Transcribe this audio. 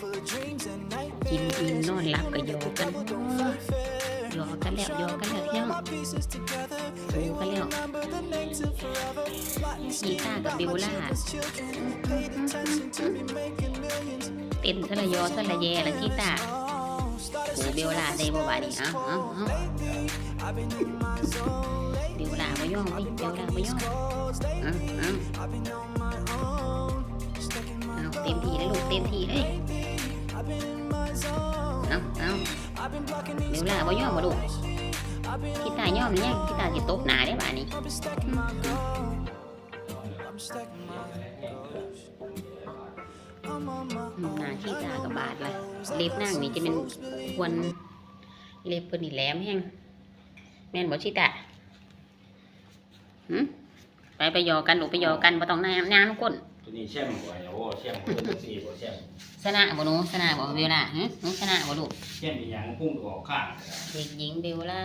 กินอิ่มนอนหลับก็โยกกันโยกกันแล้วโยกกันแล้วเที่ยวโยกันแล้วชีต้ากับบิวล่าเต้นสละยอสละแยละชีตาโอ้บิวล่าได้บ่บาดนี่อ้าเอ้าเอ้าบิวล่าบ่ย่องเว้ยบิวล่าบ่ย่องอ้าเอ้าเอาเต็มที่เลยลูกเต็มที่เลย ดี๋ยวล่ะบ่ยอมบ่ลูกพี่ตายอมหรือยังพี่ตาสิตบหน้าได้บ่านี้อืมหน้าขี้ตากับบาดละเล็บนางนี่จะเป็นควรเล็บเพิ่นนี่แหลมแฮงแม่นบ่ชิตาหึไปไปยอกันลูกไปยอกันบ่ต้องน้ำน้ำก้น ตัวนี้แช่มกว่าอย่าว่าแช่มตัวสี่บ่แช่มชนะบ่หนูชนะบ่เวลาหึหนูชนะบ่ลูกแช่มอีหยังพุ่งออกข้าง เด็กหญิงเบลล่า